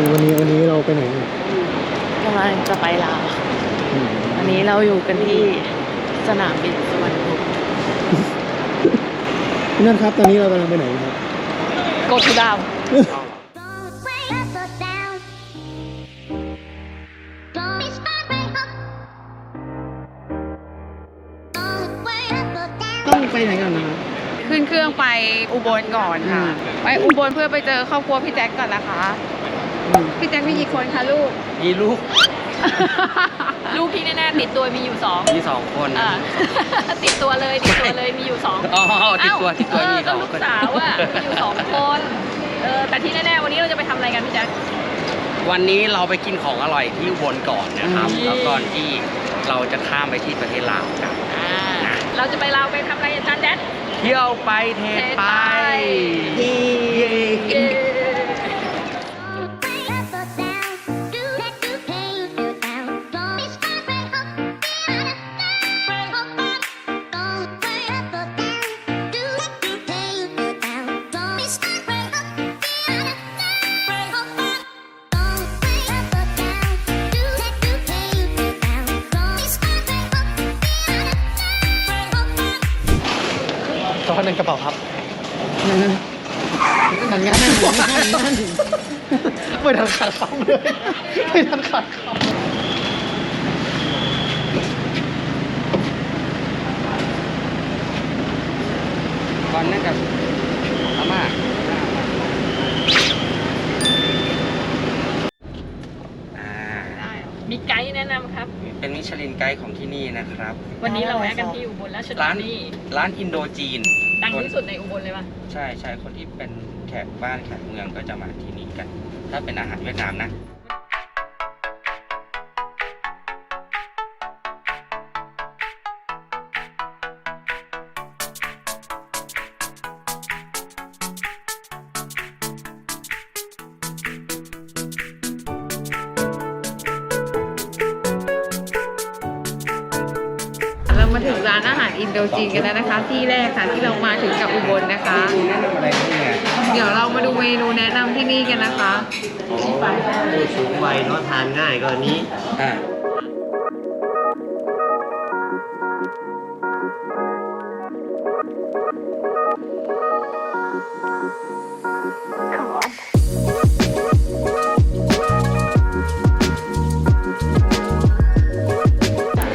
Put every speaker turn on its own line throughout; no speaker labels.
คือวันนี้วันนี้เราไปไหนเนี่ย
กำลังจะไปลาว
อืม
วันนี้เราอยู่กันที่สนามบินสุวรรณภูมิ
พี่นั่นครับตอนนี้เรากำลังไปไหนครับ
โกทูดาว
Don't play us so down. Don't be smart, play up. Don't play us so down.
ต้องไปไหนกันนะครับ
ขึ้นเครื่องไปอุบลก่อนค่ะ
อืม
ไปอุบลเพื่อไปเจอครอบครัวพี่แจ็คก่อนนะคะ
อืม
พี่แจ็คมีกี่คนคะลูก
มีลูก
ลูกที่แน่ๆติดตัวมีอยู่สอง
มีสองคน
อ่าติดตัวเลยติดตัวเลยมีอยู่สอง
อ๋อติดตัว
เอ้า
ติดตัว
เออ
มี
ก็
สอง
ลูก
คน
สาวอะมีอยู่สองคนเออแต่ที่แน่ๆวันนี้เราจะไปทำอะไรกันพี่แจ็ค
วันนี้เราไปกินของอร่อยที่อุบลก่อนนะครับ
อืม
แล้วก่อนที่เราจะข้ามไปที่ประเทศลาวกัน
อ่าเราจะไปลาวไปทำอะไรอาจารย์แดด
เที่ยวไปเทไป
เทไป
เย้
Don't
เขาคนนึงกระเป๋าครับนั่นนั่นนั่นนั่นนั่นนั่นไม่ทันขาดคำเลยไม่ทันขาดคำ
ก่อนนั่นกับอาม่าอ่า
มีไกด์แนะนำครับ
เป็นมิชลินไกด์ของที่นี่นะครับ
วันนี้เราแวะกันที่อุบลราชธา
ร้าน
นี
ร้านอินโดจีน
ดังที่สุดในอุบลเลยป่ะ
ใช่ใช่คนที่เป็นแขกบ้านแขกเมืองก็จะมาที่นี่กัน ถ้าเป็นอาหารเวียดนามนะ
มาถึงร้านอาหารอินโดจีนกันแล้วนะคะ ที่แรกค่ะที่เรามาถึงกับอุบลนะคะ
แนะนำอะไรที่เนี่ย
เดี๋ยวเรามาดูเมนูแนะนำที่นี่กันนะคะ
ผู้สูงวัยเนาะทานง่ายก็อันนี้
อ่า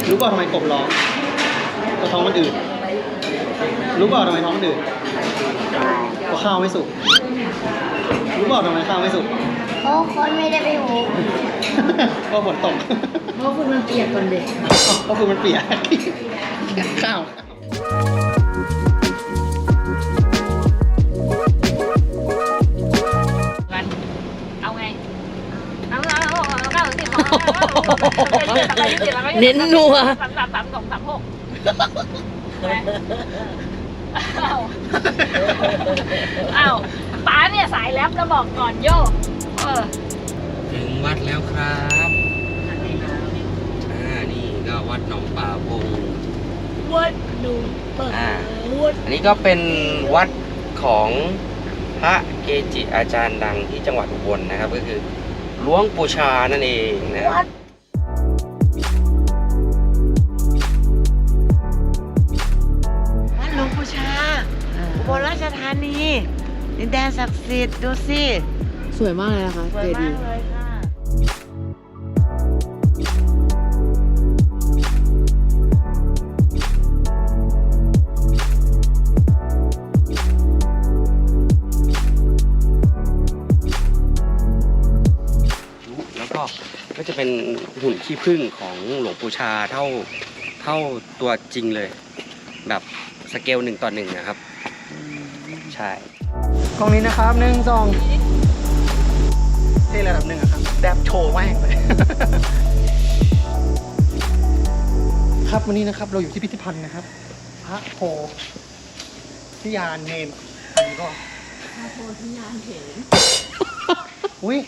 รู้เปล่าทำไมกบร้องเพราะ ท้องมันอืดรู้เปล่าทำไมท้องมันอืดเพราะข้าวไม่สุกรู้เปล่าทำไมข้าวไม่สุก
โอ้คนไม่ได้ไปหู
เพราะฝนตก
เพราะคุณมันเปียกก่อนเด็ก
เพราะคือมันเปียกข้าว
กันเอาไงเอาเอาเอาเอาเก้าสิบเน้นนัวสามสามสามสองสามหก อ้าวอ้าวป๋าเนี่ยสายแรปแล้วบอกก่อนโยเออ
ถึงวัดแล้วครับอ่านี่ก็วัดหนองป่าพง
วัดดูเปิด
อ่า
วัด
อันนี้ก็เป็นวัดของพระเกจิอาจารย์ดังที่จังหวัดอุบลนะครับ ก็คือหลวงปู่ชานั่นเองนะครับ
นีดินแดนศักดิ์สิทธิ์ดูสิ
สวยมากเลยนะคะ
สวยมากเลยค่ะ
แล้วก็ก็จะเป็นหุ่นขี้ผึ้งของหลวงปู่ชาเท่าเท่าตัวจริงเลย แบบสเกลหนึ่งต่อหนึ่งนะครับ ใช่
กล้องนี้นะครับหนึ่งสองเท่ระดับหนึ่งอะครับแดบโชว์แม่งเลยครับวันนี้นะครับเราอยู่ที่พิพิธภัณฑ์นะครับ พระโพธิยานเนนอันนี้ก็พระโพธิยานเถนอุ้ย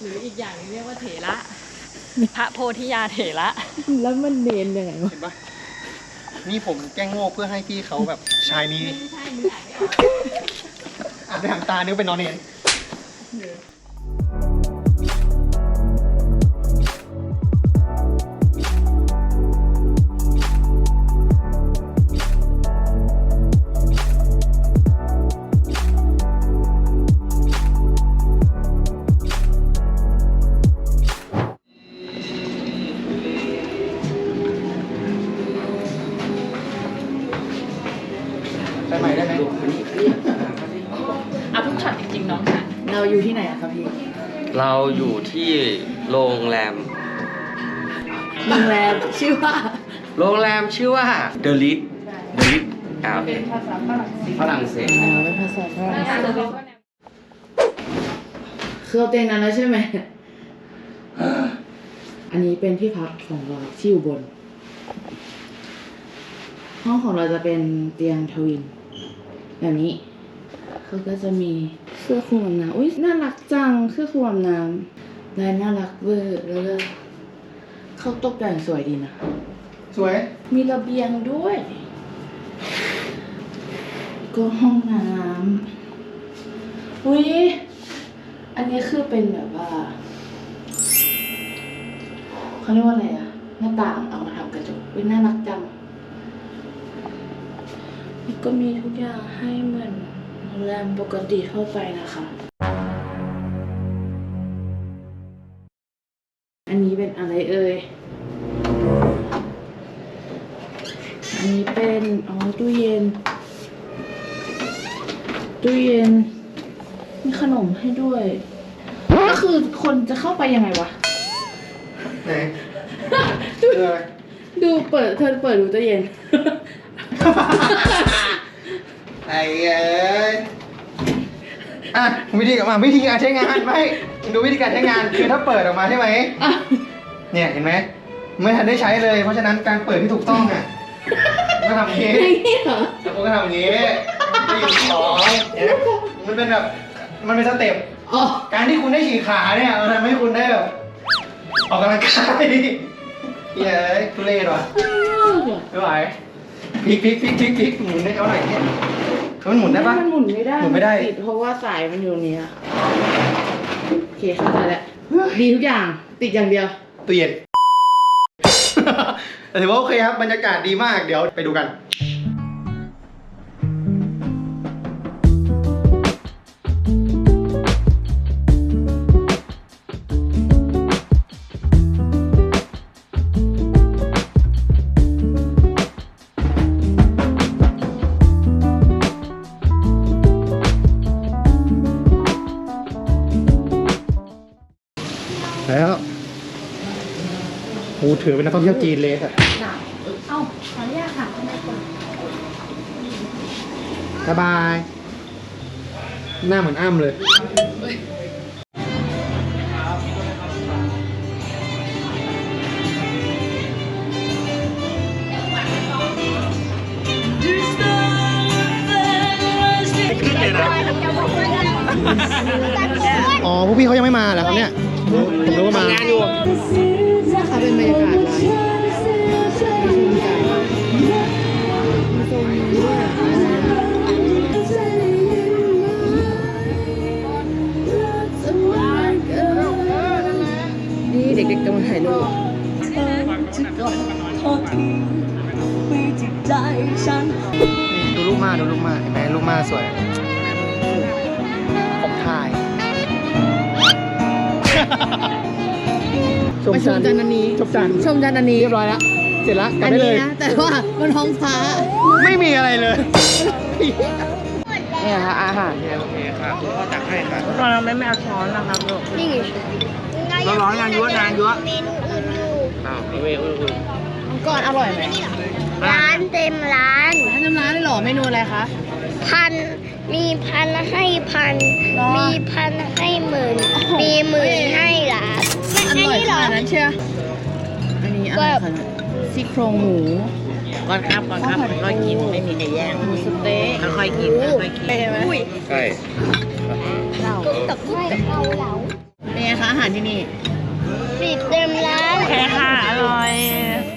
หรืออีกอย่างเรียกว่าเถระพระโพธิยาเถระ
เห็นปะ นี่ผมแกล้งโง่เพื่อให้พี่เขาแบบชายนี้อ่านด้วยหางตานึกเป็นนอนเนน
ครับพี่
เราอยู่ที่โรงแรม
โรงแรมชื่อว่า
โรงแรมชื่อว่า The Ritz The Ritz อ่าโอเคฝรั่งเศส
อ๋อเป็นภาษาฝรั่งเศสคือเอาเตียงนั้นแล้วใช่ไหม อันนี้เป็นที่พักของเราที่อยู่บน ห้องของเราจะเป็นเตียงทวินแบบนี้เขาก็จะมี เสื้อคลุมอาบน้ำอุ้ยน่ารักจังเสื้อคลุมอาบน้ำลายน่ารักเวอร์แล้วก็เขาตกแต่งสวยดีนะ
สวย
มีระเบียงด้วย ก็ห้องน้ำอุ้ยอันนี้คือเป็นแบบว่าเขาเรียกว่าอะไรอะหน้าต่างเอามาทำกระจกอุ้ยน่ารักจังนี่ก็มีทุกอย่างให้เหมือนโรงแรมปกติทั่วไปนะคะ อันนี้เป็นอะไรเอ่ย อันนี้เป็น อ๋อ ตู้เย็น ตู้เย็น มีขนมให้ด้วย ก็คือคนจะเข้าไปยังไงวะ
ไหน
ดู
เออ
ดูเปิดเธอเปิดดูตู้เย็น
ไอ้เอ้ยอะวิธีการมาวิธีการใช้งานไม่ดูวิธีการใช้งานคือถ้าเปิดออกมาใช่ไหม
อะ
เนี่ยเห็นไหมไม่ทันได้ใช้เลย เพราะฉะนั้นการเปิดที่ถูกต้องอะก็ทำอย่างนี้
อย่างนี้เหรอ
แล้วก็ทำอย่างนี้ไม่อยู่สองเห็นไหมมันเป็นแบบมันเป็นสเต็ป
อ๋อ
การที่คุณได้ฉีกขาเนี่ยมันทำให้คุณได้แบบออกกำลังกายเย้ยทุเรศว่ะไม่ไหว พลิกพลิกพลิกพลิกพลิกหมุนได้เอาหน่อยเนี่ยมันหมุนได้ปะ
มันหมุนไม่ได้
หมุนไม่ได้
ติดเพราะว่าสายมันอยู่ตรงนี้อะโอเคเข้าใจแล้วดีทุกอย่างติดอย่างเดียว
ตู้เย็น แต่ถือว่าโอเคครับบรรยากาศดีมากเดี๋ยวไปดูกัน ถือเป็นนักท่องเที่ยวจีนเลยอะ
เอ้าขออนุญาตค่ะ
สบาย หน้าเหมือนอ้ำเลย อ๋อพวกพี่เขายังไม่มาเหรอครับเนี่ยผมรู้ว่ามา
นะคะเกๆกำลังถ่ายรูป
ดูลูกมาดูลูกมาเห็นไหมลูกมาสวยผมถ่าย
มาชมจันทร์อันนี้
จบจาน
ชมจันทร์อันนี้
เรียบร้อยแล้วเสร็จแล้วกลับ
อัน
ได้เล
นี้
ย
นะแต่ว่าบนท้องฟ้า
ไม่มีอะไรเลย
เนี่ยค่ะอาหาร
โอเคค่ะก็ตักให้ค่ะ
เราไม่ไม่เอาช้อนนะครับลูก
นี่ไง
ร้อนๆงานยั่วนานยั่ว
เมนูอื่นอยู่
อ้าวนี่เว้ยอุ่น
ก่อนอร่อยไหม
ร้านเต็มร้าน
ท่านจำร้านได้หรอเมนูอะไรคะ
พันมีพันให้พัน
หรอ
มีพันให้หมื่น มีหมื่นให้ล้าน
อร่อยขนาดนั้นเชียวอันนี้อะไรคะเนี่ยซี่โครงหมู
ก่อนครับก่อนครับค่อยๆกินไม่มีใครแย่ง
หมูสเต๊ะ
ค่อยๆกินค่อยๆกิน
เป็นไหม
ๆใช่
กับไม่เอาเหลา
เป็น ไงคะอาหารที่นี่
ปิดเต็มร้าน
แค่ค่ะ อร่อย
อ